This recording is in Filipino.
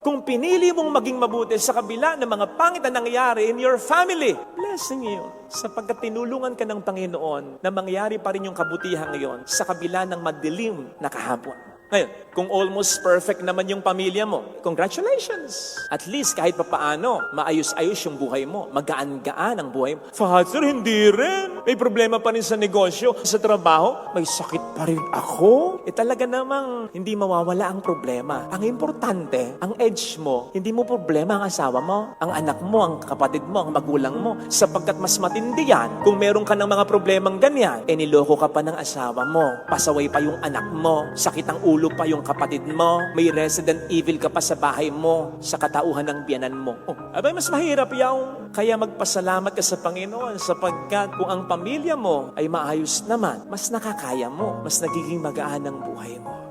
Kung pinili mong maging mabuti sa kabila ng mga pangit na nangyayari in your family, blessing yun. Sapagkat tinulungan ka ng Panginoon na mangyari pa rin yung kabutihan ngayon sa kabila ng madilim na kahapon. Ngayon, kung almost perfect naman yung pamilya mo, congratulations! At least kahit papaano, maayos-ayos yung buhay mo, magaan-gaan ang buhay mo. Father, hindi rin. May problema pa rin sa negosyo, sa trabaho, may sakit pa rin ako. Eh talaga namang hindi mawawala ang problema. Ang importante, ang edge mo, hindi mo problema ang asawa mo, ang anak mo, ang kapatid mo, ang magulang mo. Sapagkat mas matindi yan, kung meron ka ng mga problemang ganyan, eh niloko ka pa ng asawa mo, pasaway pa yung anak mo, sakit ang ulo pa yung kapatid mo, may resident evil ka pa sa bahay mo, sa katauhan ng biyanan mo. Oh, abay, mas mahirap yaw. Kaya magpasalamat ka sa Panginoon sapagkat kung ang pamilya mo ay maayos naman, mas nakakaya mo, mas nagiging magaan ang buhay mo.